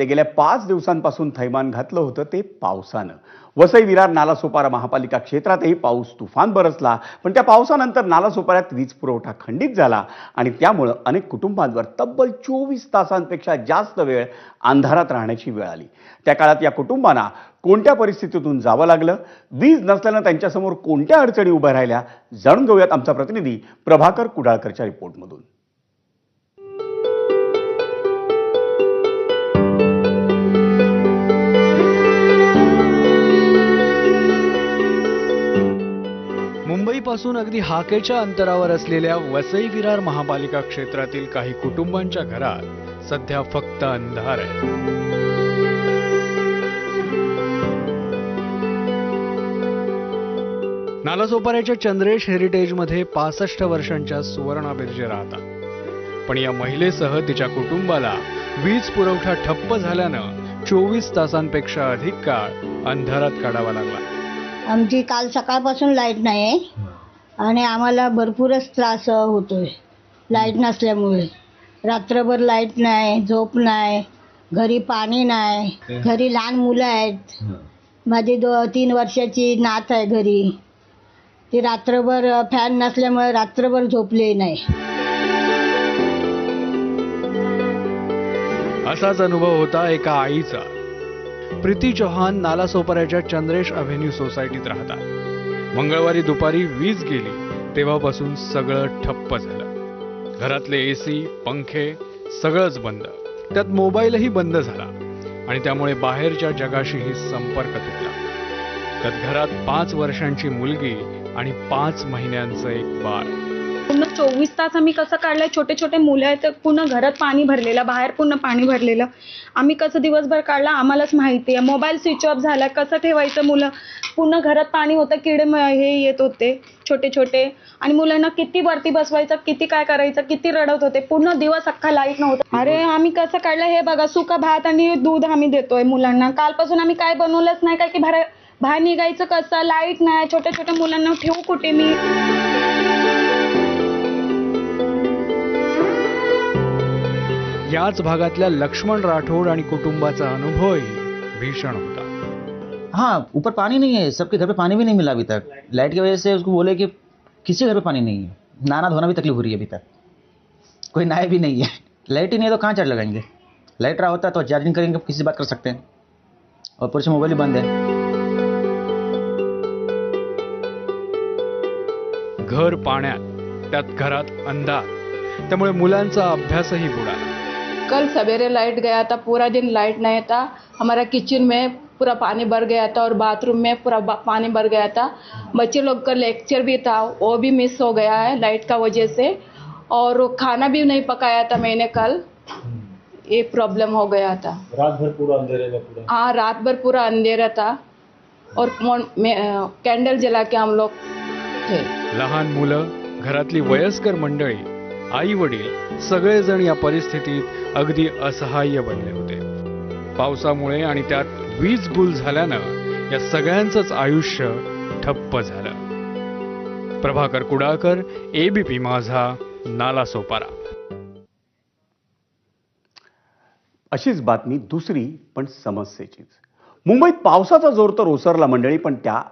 शहरामध्ये गेल्या पाच दिवसांपासून थैमान घातलं होतं ते पावसानं. वसई विरार नालासोपारा महापालिका क्षेत्रातही पाऊस तुफान बरसला पण त्या पावसानंतर नालासोपाऱ्यात वीज पुरवठा खंडित झाला आणि त्यामुळं अनेक कुटुंबांवर तब्बल चोवीस तासांपेक्षा जास्त वेळ अंधारात राहण्याची वेळ आली. त्या काळात या कुटुंबांना कोणत्या परिस्थितीतून जावं लागलं? वीज नसल्यानं त्यांच्यासमोर कोणत्या अडचणी उभ्या राहिल्या? जाणून घेऊयात आमचा प्रतिनिधी प्रभाकर कुडाळकरच्या रिपोर्टमधून. मुंबईपासून अगदी हाकेच्या अंतरावर असलेल्या वसई विरार महापालिका क्षेत्रातील काही कुटुंबांच्या घरात सध्या फक्त अंधार आहे. नालासोपाऱ्याच्या चंद्रेश हेरिटेजमध्ये पासष्ट वर्षांच्या सुवर्णा बिर्जे राहतात. पण या महिलेसह तिच्या कुटुंबाला वीज पुरवठा ठप्प झाल्यानं चोवीस तासांपेक्षा अधिक काळ अंधारात काढावा लागला. आमची काल सकाळपासून लाइट नाही आहे आणि आम्हाला भरपूरच त्रास होतोय. लाइट नसल्यामुळे. रात्रभर लाइट नाही झोप नाही घरी पाणी नाही. घरी लहान मुलं आहेत. माझी दो तीन वर्षाची नात आहे घरी. ती रात्रभर फॅन नसल्यामुळे रात्रभर झोपले नाही. असाच अनुभव होता एका आईचा. प्रीती चौहान नालासोपाऱ्याच्या चंद्रेश अव्हेन्यू सोसायटीत राहतात. मंगळवारी दुपारी वीज गेली. तेव्हापासून सगळं ठप्प झालं. घरातले एसी पंखे सगळंच बंद. त्यात मोबाईलही बंद झाला. आणि त्यामुळे बाहेरच्या जगाशीही संपर्क तुटला. त्यात घरात पाच वर्षांची मुलगी आणि पाच महिन्यांचं एक बाळ. पूर्ण चोवीस तास आम्ही कसं काढलं छोटे छोटे मुलं आहेत तर पूर्ण घरात पाणी भरलेलं बाहेर पूर्ण पाणी भरलेलं. आम्ही कसं दिवसभर काढला आम्हालाच माहिती आहे. मोबाईल स्विच ऑफ झाला कसं ठेवायचं मुलं? पूर्ण घरात पाणी होतं किडे म- हे येत होते छोटे छोटे आणि मुलांना किती वरती बसवायचं किती काय करायचं किती रडत होते. पूर्ण दिवस अख्खा लाइट नव्हतं. अरे आम्ही कसं काढलं हे बघा सुका भात आणि दूध आम्ही देतोय मुलांना. कालपासून आम्ही काय बनवलंच नाही काय की बाहेर बाहेर निघायचं कसं? लाइट नाही छोट्या छोट्या मुलांना ठेवू कुठे मी? याच भागातल्या लक्ष्मण राठोड आणि कुटुंबाचा अनुभवही भीषण होता. हाँ ऊपर पानी नहीं है सबके घर पे पानी भी नहीं मिला अभी तक. लाइट की वजह से उसको बोले कि किसी घर पे पानी नहीं है। नहाना धोना भी तकलीफ हो रही है अभी तक। कोई नहाए भी नहीं है। लाइट ही नहीं है तो कहाँ चार्ज लगाएंगे? लाइट रहा होता तो चार्जिंग करेंगे किसी बात कर सकते हैं। और पूरे से मोबाइल ही बंद है। घर पाण्यात त्यात घरात अंधार. त्यामुळे मुलांचा अभ्यासही बुडाला. कल सवेरे लाइट गया था पूरा दिन लाइट नहीं था। हमारा किचन में पूरा पानी भर गया था और बाथरूम में पूरा पानी भर गया था। बच्चे लोग का लेक्चर भी था वो भी मिस हो गया है लाइट का वजह से। और खाना भी नहीं पकाया था मैंने कल। ये प्रॉब्लम हो गया था। रात भर पूरा अंधेरे में पूरा? हाँ रात भर पूरा अंधेरा था। और कैंडल जला के हम लोग थे। लहान मुलं घरातली वयस्कर मंडळी आई वडील सगळेजण या परिस्थितीत अगदी असहाय्य बनले होते. पावसामुळे आणि त्यात वीज गुल झाल्यानं या सगळ्यांचंच आयुष्य ठप्प झालं. प्रभाकर कुडाळकर एबीपी माझा नालासोपारा अशीच बातमी दुसरी पण समस्येचीच. मुंबईत पावसाचा जोर तर ओसरला मंडळी पण त्या